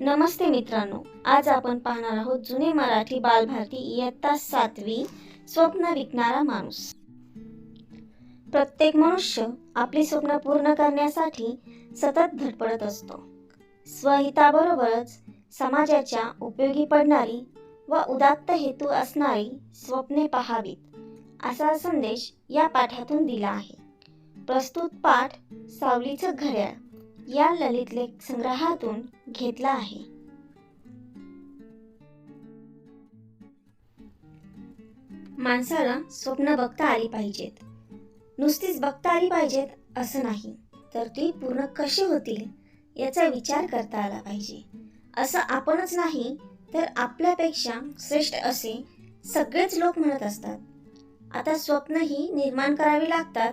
नमस्ते मित्रांनो आज आपण पाहणार आहोत जुने मराठी बालभारती इयत्ता सातवी स्वप्न विकणारा माणूस. प्रत्येक मनुष्य आपली स्वप्न पूर्ण करण्यासाठी सतत धडपडत असतो. स्वहिताबरोबरच समाजाच्या उपयोगी पडणारी व उदात्त हेतू असणारी स्वप्ने पहावीत असा संदेश या पाठातून दिला आहे. प्रस्तुत पाठ सावलीचं घड्याळ. या ललित लेख संग्रहातून घेतला आहे. माणसाला स्वप्न बघता आली पाहिजेत. नुसतीच बघता आली पाहिजेत असं नाही तर ती पूर्ण कशी होतील याचा विचार करता आला पाहिजे. असं आपणच नाही तर आपल्यापेक्षा श्रेष्ठ असे सगळेच लोक म्हणत असतात. आता स्वप्नही निर्माण करावी लागतात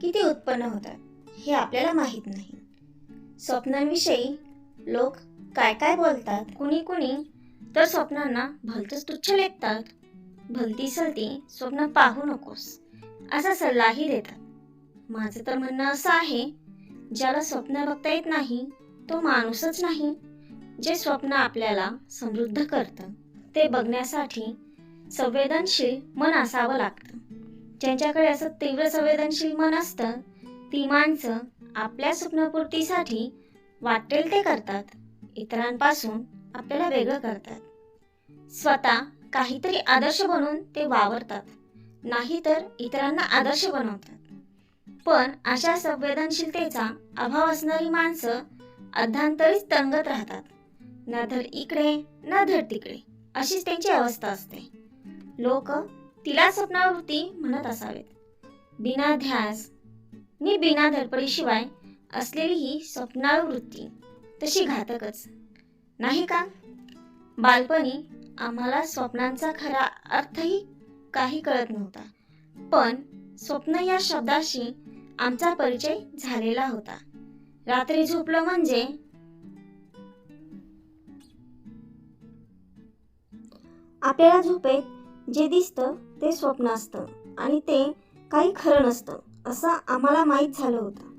की उत्पन्न होतात हे आपल्याला माहीत नाही. स्वप्नांविषयी लोक काय काय बोलतात कुणी कुणी तर स्वप्नांना भलतंच तुच्छ लेखतात. भलती सलती स्वप्न पाहू नकोस असा सल्लाही देतात. माझं तर म्हणणं असं आहे ज्याला स्वप्न बघता येत नाही तो माणूसच नाही जे स्वप्न आपल्याला समृद्ध करतं. ते बघण्यासाठी संवेदनशील मन असावं लागतं. ज्यांच्याकडे असं तीव्र संवेदनशील मन असतं ती माणसं आपल्या स्वप्नपूर्तीसाठी वाटेल ते करतात. इतरांपासून आपल्याला वेगळं करतात. स्वतः काहीतरी आदर्श बनून ते वावरतात. नाहीतर इतरांना आदर्श बनवतात. पण अशा संवेदनशीलतेचा अभाव असणारी माणसं अध्यांतरीच तंगत राहतात. ना धड इकडे ना धड तिकडे अशीच त्यांची अवस्था असते. लोक तिला स्वप्नावृत्ती म्हणत असावेत. बिना ध्यास नि बिना धडपडीशिवाय असलेली ही स्वप्नाळू वृत्ती तशी घातकच. नाही का? बालपणी आम्हाला स्वप्नांचा खरा अर्थही काही कळत नव्हता. पण स्वप्न या शब्दाशी आमचा परिचय झालेला होता. रात्री झोपलं म्हणजे आपल्याला झोपेत जे दिसतं ते स्वप्न असतं आणि ते काही खरं नसतं. असं आम्हाला माहीत झालं होतं.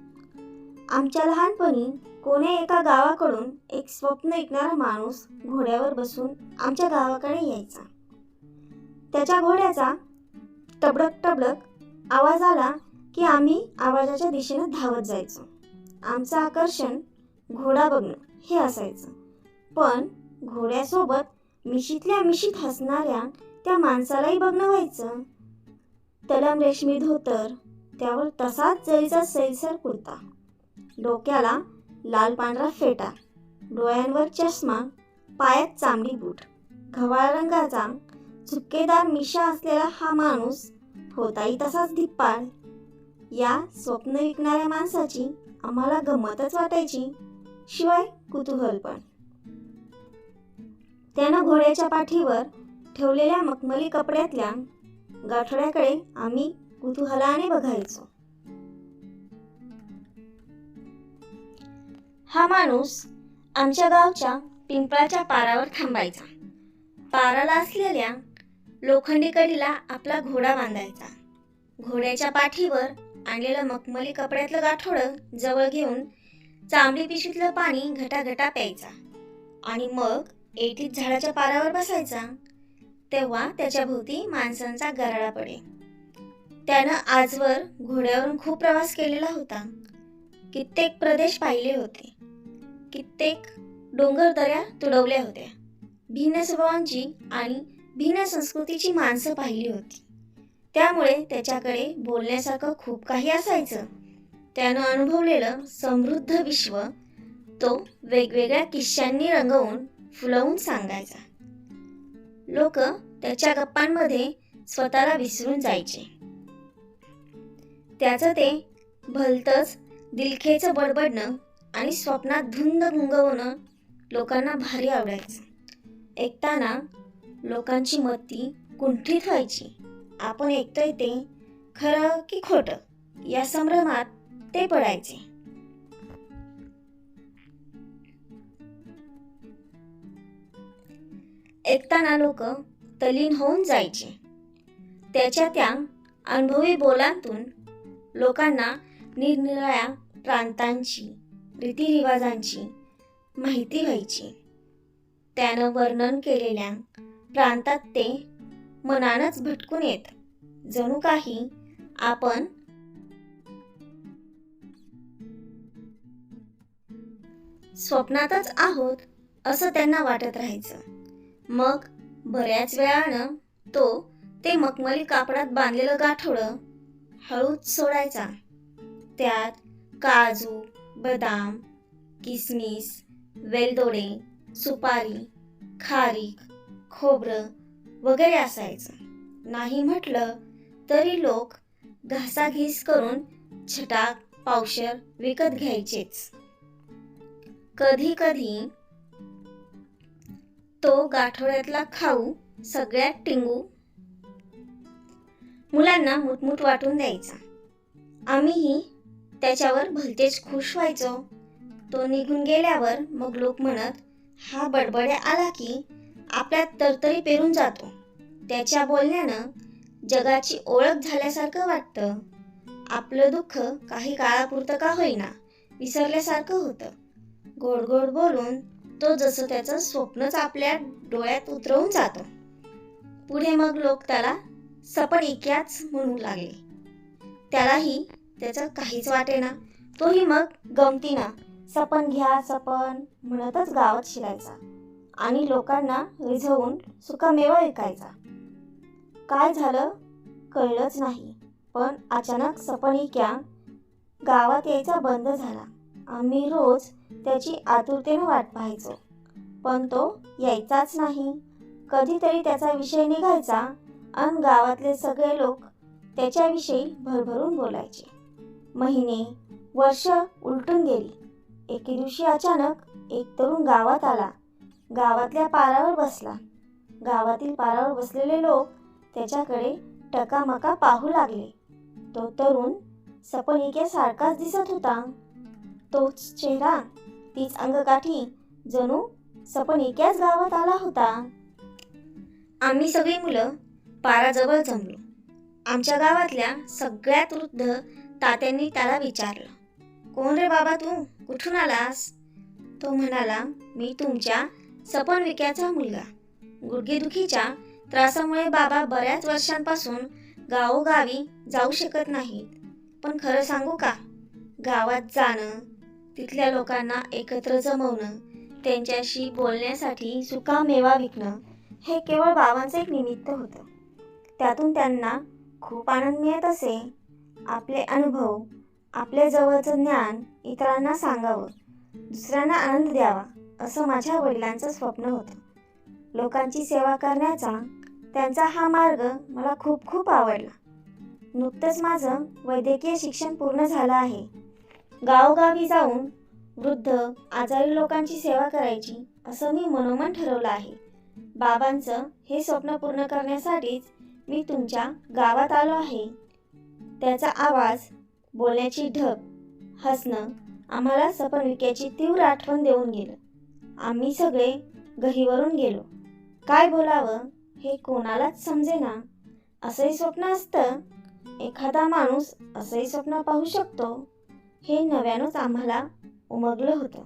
आमच्या लहानपणी कोणे एका गावाकडून एक स्वप्न ऐकणारा माणूस घोड्यावर बसून आमच्या गावाकडे यायचा. त्याच्या घोड्याचा टबडक टबडक आवाज आला की आम्ही आवाजाच्या दिशेनं धावत जायचो. आमचं आकर्षण घोडा बघणं हे असायचं. पण घोड्यासोबत मिशीतल्या मिशीत हसणाऱ्या त्या माणसालाही बघणं व्हायचं. तलम रेशमी धोतर त्यावर तसाच जरीचा सैलसर कुर्ता डोक्याला लाल पांढरा फेटा डोळ्यांवर चष्मा पायात चांबडी बूट घवाळ रंगाचा झुपकेदार मिशा असलेला हा माणूस होताही तसाच धिप्पाळ. या स्वप्न विकणाऱ्या माणसाची आम्हाला गमतच वाटायची शिवाय कुतूहल पण. त्यानं घोड्याच्या पाठीवर ठेवलेल्या मखमली कपड्यातल्या गाठड्याकडे आम्ही कुतूहलाने बघायचो. हा माणूस आमच्या गावच्या पिंपळाच्या पारावर थांबायचा. पाराला असलेल्या लोखंडी कडीला आपला घोडा बांधायचा. घोड्याच्या पाठीवर आणलेलं मखमली कपड्यातलं गाठोडं जवळ घेऊन चांबडी पिशवीतलं पाणी घटाघटा प्यायचा. आणि मग एटीत झाडाच्या पारावर बसायचा. तेव्हा त्याच्या भोवती माणसांचा गराळा पडे त्यानं आजवर घोड्यावरून खूप प्रवास केलेला होता. कित्येक प्रदेश पाहिले होते. कित्येक डोंगर दऱ्या तुडवल्या होत्या. भिन्न स्वभावांची आणि भिन्न संस्कृतीची माणसं पाहिली होती. त्यामुळे त्याच्याकडे बोलण्यासारखं खूप काही असायचं. त्यानं अनुभवलेलं समृद्ध विश्व तो वेगवेगळ्या किस्स्यांनी रंगवून फुलवून सांगायचा. लोक त्याच्या गप्पांमध्ये स्वतःला विसरून जायचे. त्याचं ते भलतंच दिलखेचं बडबडणं आणि स्वप्नात धुंद गुंगवणं लोकांना भारी आवडायचं. ऐकताना लोकांची मती कुंठित व्हायची. आपण ऐकतोय ते खरं की खोटं? या संभ्रमात ते पडायचे. ऐकताना लोक तलीन होऊन जायचे. त्याच्या त्या अनुभवी बोलांतून लोकांना निरनिराळ्या प्रांतांची रीतिरिवाजांची माहिती व्हायची. त्यानं वर्णन केलेल्या प्रांतात ते मनानच भटकून येत. जणू काही आपण स्वप्नातच आहोत असं त्यांना वाटत राहायचं. मग बऱ्याच वेळानं तो ते मखमली कापडात बांधलेलं गाठोडं हळूच सोडायचा. त्यात काजू बदाम किसमिस वेलदोडे सुपारी खारीक खोबरं वगैरे असायचं. नाही म्हटलं तरी लोक घासाघीस करून छटाक पावशर विकत घ्यायचेच. कधी कधी तो गाठोड्यातला खाऊ सगळ्यात टिंगू मुलांना मुटमुट वाटून द्यायचा. आम्हीही त्याच्यावर भलतेच खुश व्हायचो. तो निघून गेल्यावर मग लोक म्हणत हा बडबड्या आला की आपल्यात तरतरी पेरून जातो. त्याच्या बोलण्यानं जगाची ओळख झाल्यासारखं वाटतं. आपलं दुःख काही काळापुरतं का होईना विसरल्यासारखं होतं. गोड गोड बोलून तो जसं त्याचं स्वप्नच आपल्या डोळ्यात उतरवून जातो. पुढे मग लोक त्याला सपन इक्याच म्हणू लागले. त्यालाही त्याचं काहीच वाटेना तोही मग गमतीना सपन घ्या सपन म्हणतच गावात शिरायचा आणि लोकांना रिझवून सुकामेवा विकायचा काय झालं कळलंच नाही पण अचानक सपन इक्या गावात यायचा बंद झाला. आम्ही रोज त्याची आतुरतेनं वाट पाहायचो पण तो यायचाच नाही. कधीतरी त्याचा विषय निघायचा अन गावातले सगळे लोक त्याच्याविषयी भरभरून बोलायचे. महिने वर्ष उलटून गेली. एके दिवशी अचानक एक तरुण गावात आला. गावातल्या पारावर बसला. गावातील पारावर बसलेले लोक त्याच्याकडे टकामका पाहू लागले. तो तरुण सपनिकेसारखाच दिसत होता. तोच चेहरा तीच अंगकाठी जणू सपनिक्याच गावात आला होता. आम्ही सगळी मुलं पाराजवळ जमलो. आमच्या गावातल्या सगळ्यात वृद्ध तात्यांनी त्याला विचारलं कोण रे बाबा तू? कुठून आलास? तो म्हणाला मी तुमच्या सपन विक्याचा मुलगा. गुडघेदुखीच्या त्रासामुळे बाबा बऱ्याच वर्षांपासून गावोगावी जाऊ शकत नाहीत. पण खरं सांगू का? गावात जाणं तिथल्या लोकांना एकत्र जमवणं त्यांच्याशी बोलण्यासाठी सुकामेवा विकणं हे केवळ बाबांचं एक निमित्त होतं. त्यातून त्यांना खूप आनंद मिळत असे. आपले अनुभव आपल्या जवळचं ज्ञान इतरांना सांगावं दुसऱ्यांना आनंद द्यावा असं माझ्या वडिलांचं स्वप्न होतं. लोकांची सेवा करण्याचा त्यांचा हा मार्ग मला खूप खूप आवडला. नुकतंच माझं वैद्यकीय शिक्षण पूर्ण झालं आहे. गावोगावी जाऊन वृद्ध आजारी लोकांची सेवा करायची असं मी मनोमन ठरवलं आहे. बाबांचं हे स्वप्न पूर्ण करण्यासाठीच मी तुमच्या गावात आलो आहे. त्याचा आवाज बोलण्याची ढब हसणं आम्हाला सपन विक्याची तीव्र आठवण देऊन गेलं. आम्ही सगळे गहीवरून गेलो. काय बोलावं हे कोणालाच समजेना. असंही स्वप्न असतं. एखादा माणूस असंही स्वप्न पाहू शकतो. हे नव्यानंच आम्हाला उमगलं होतं.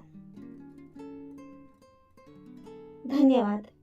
धन्यवाद.